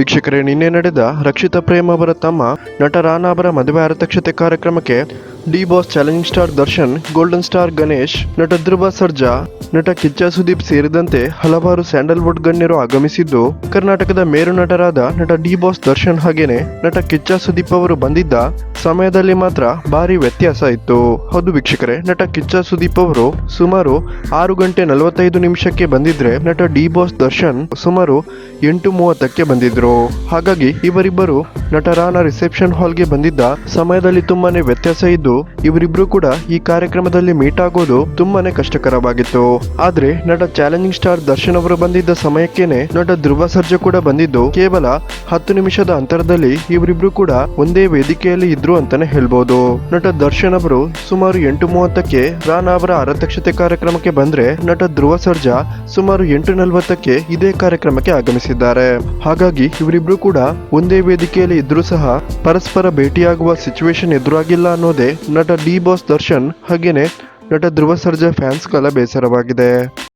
ವೀಕ್ಷಕರೇ ನಿನ್ನೆ ನಡೆದ ರಕ್ಷಿತಾ ಪ್ರೇಮ್ ಅವರ ತಮ್ಮ ನಟ ರಾನಾ ಅವರ ಮದುವೆ ಅರತಕ್ಷತೆ ಕಾರ್ಯಕ್ರಮಕ್ಕೆ D boss challenging star Darshan, golden star Ganesh, ನಟ ಧ್ರುವ ಸರ್ಜಾ, ನಟ ಕಿಚ್ಚ ಸುದೀಪ್ ಸೇರಿದಂತೆ ಹಲವಾರು ಸ್ಯಾಂಡಲ್ವುಡ್ ಗಣ್ಯರು ಆಗಮಿಸಿದ್ದು, ಕರ್ನಾಟಕದ ಮೇರು ನಟರಾದ ನಟ ಡಿ ಬಾಸ್ ದರ್ಶನ್ ಹಾಗೇನೆ ನಟ ಕಿಚ್ಚ ಸುದೀಪ್ ಅವರು ಬಂದಿದ್ದ ಸಮಯದಲ್ಲಿ ಮಾತ್ರ ಭಾರಿ ವ್ಯತ್ಯಾಸ ಇತ್ತು. ಹೌದು ವೀಕ್ಷಕರೇ, ನಟ ಕಿಚ್ಚ ಸುದೀಪ್ ಅವರು ಸುಮಾರು ಆರು ಗಂಟೆ ನಲವತ್ತೈದು ನಿಮಿಷಕ್ಕೆ ಬಂದಿದ್ರೆ ನಟ ಡಿ ಬಾಸ್ ದರ್ಶನ್ ಸುಮಾರು ಎಂಟು ಮೂವತ್ತಕ್ಕೆ ಬಂದಿದ್ರು. ಹಾಗಾಗಿ ಇವರಿಬ್ಬರು ನಟ ರಾನಾ ರಿಸೆಪ್ಷನ್ ಹಾಲ್ಗೆ ಬಂದಿದ್ದ ಸಮಯದಲ್ಲಿ ತುಂಬಾನೇ ವ್ಯತ್ಯಾಸ ಇದ್ದು, ಇವರಿಬ್ರು ಕೂಡ ಈ ಕಾರ್ಯಕ್ರಮದಲ್ಲಿ ಮೀಟ್ ಆಗೋದು ತುಂಬಾನೇ ಕಷ್ಟಕರವಾಗಿತ್ತು. ಆದ್ರೆ ನಟ ಚಾಲೆಂಜಿಂಗ್ ಸ್ಟಾರ್ ದರ್ಶನ್ ಅವರು ಬಂದಿದ್ದ ಸಮಯಕ್ಕೇನೆ ನಟ ಧ್ರುವ ಸರ್ಜಾ ಕೂಡ ಬಂದಿದ್ದು, ಕೇವಲ ಹತ್ತು ನಿಮಿಷದ ಅಂತರದಲ್ಲಿ ಇವರಿಬ್ರು ಕೂಡ ಒಂದೇ ವೇದಿಕೆಯಲ್ಲಿ ಇದ್ರು ಅಂತಾನೆ ಹೇಳ್ಬೋದು. ನಟ ದರ್ಶನ್ ಅವರು ಸುಮಾರು ಎಂಟು ಮೂವತ್ತಕ್ಕೆ ರಾನಾ ಅವರ ಅರತಕ್ಷತೆ ಕಾರ್ಯಕ್ರಮಕ್ಕೆ ಬಂದ್ರೆ ನಟ ಧ್ರುವ ಸರ್ಜಾ ಸುಮಾರು ಎಂಟು ನಲವತ್ತಕ್ಕೆ ಇದೇ ಕಾರ್ಯಕ್ರಮಕ್ಕೆ ಆಗಮಿಸಿದ್ದಾರೆ. ಹಾಗಾಗಿ ಇವರಿಬ್ರು ಕೂಡ ಒಂದೇ ವೇದಿಕೆಯಲ್ಲಿ ಇದ್ರೂ ಸಹ ಪರಸ್ಪರ ಭೇಟಿಯಾಗುವ ಸಿಚುವೇಶನ್ ಎದುರಾಗಿಲ್ಲ ಅನ್ನೋದೇ ನಟ ಡಿ ಬಾಸ್ ದರ್ಶನ್, ಹಾಗೇನೆ ನಟ ಧ್ರುವ ಸರ್ಜಾ ಫ್ಯಾನ್ಸ್ಗಳ ಬೇಸರವಾಗಿದೆ.